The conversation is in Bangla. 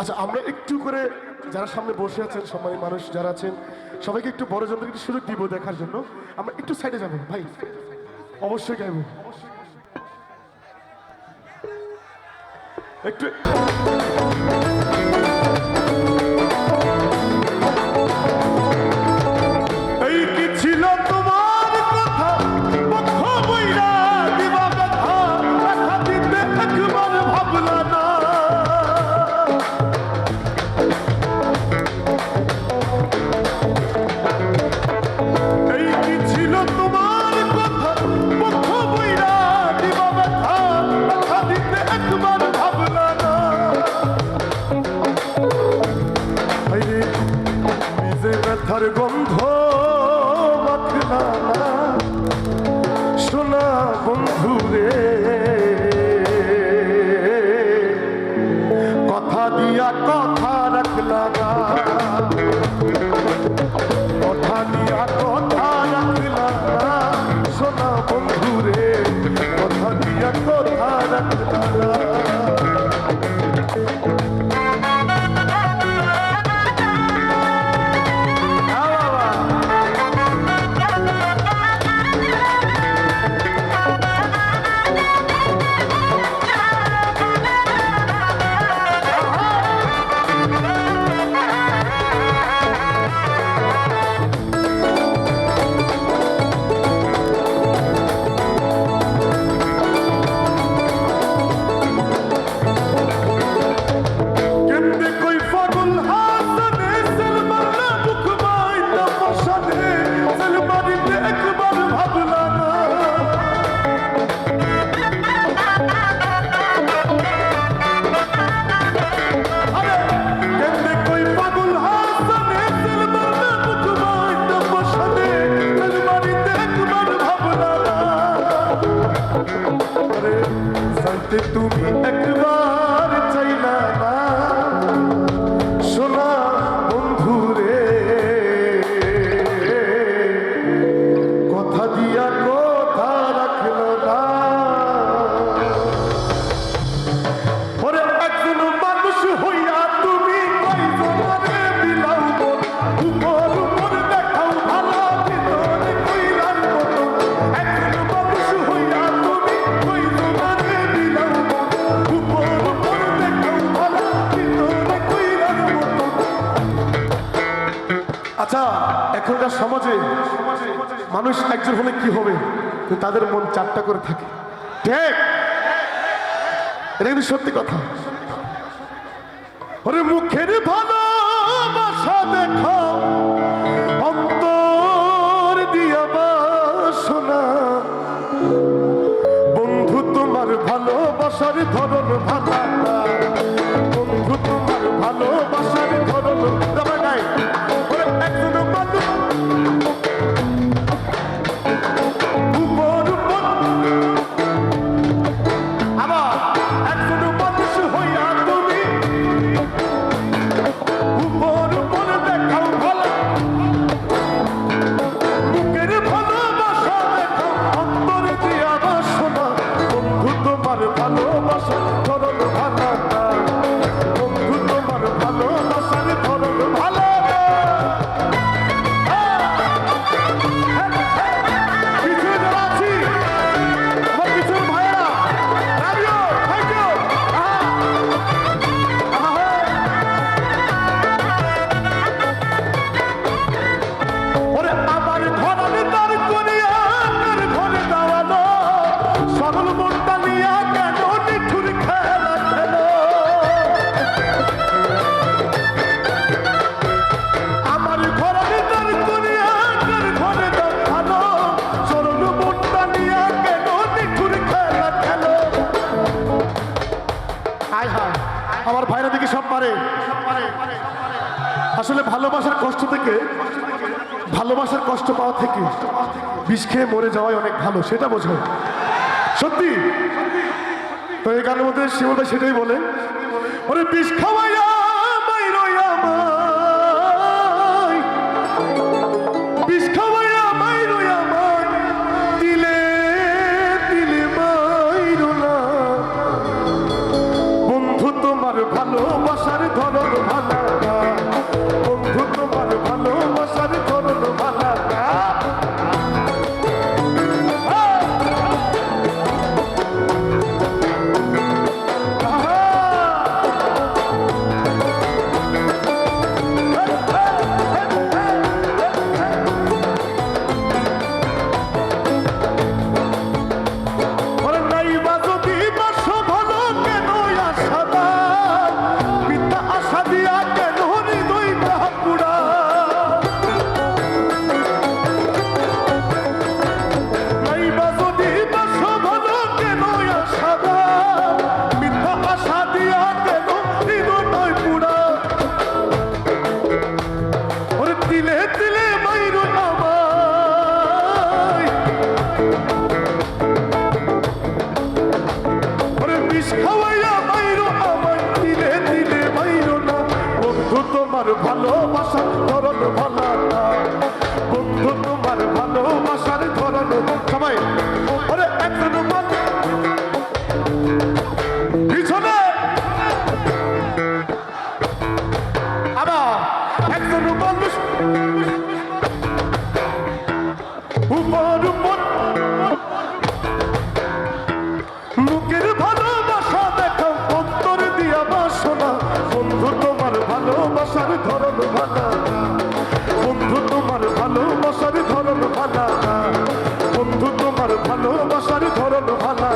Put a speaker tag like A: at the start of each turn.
A: আচ্ছা আমরা একটু করে যারা সামনে বসে আছেন সবাই মানুষ যারা আছেন, সবাইকে একটু বড় জনদের একটু সুযোগ দিব দেখার জন্য। আমরা একটু সাইডে যাব। ভাই, অবশ্যই গাইব একটু ਤੇ ਤੂੰ ਵੀ ਅਕਬਰ এখনকার সমাজে মানুষ একজন হলে কি হবে? তাদের মন চারটা করে থাকে। এটা কিন্তু সত্যি কথা। ওরে মুখের ভালোবাসা অন্তর বন্ধু, তোমার ভালোবাসার ধর আমার ভাইরা দেখি সব পারে? আসলে ভালোবাসার কষ্ট থেকে, ভালোবাসার কষ্ট পাওয়া থেকে বিষ খেয়ে মরে যাওয়াই অনেক ভালো, সেটা বোঝো। সত্যি? তো এই গানের মধ্যে সেটাই বলে বিষ খাওয়া তোমার ভালোবাসার ধরন ভালা বন্ধু, তোমার ভালোবাসার ধরন সবাই মুখের ভালোবাসা দেখাও, অন্তর দিয়া বাসনা। বন্ধু ভালা